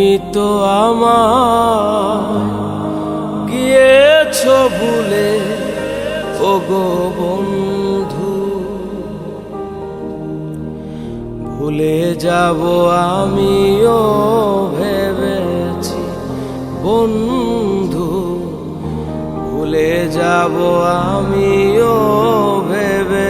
তুমি তো আমার গিয়েছ ভুলে ও বন্ধু। ভুলে যাব আমিও ভেবেছি, বন্ধু। ভুলে যাব আমিও ভেবেছি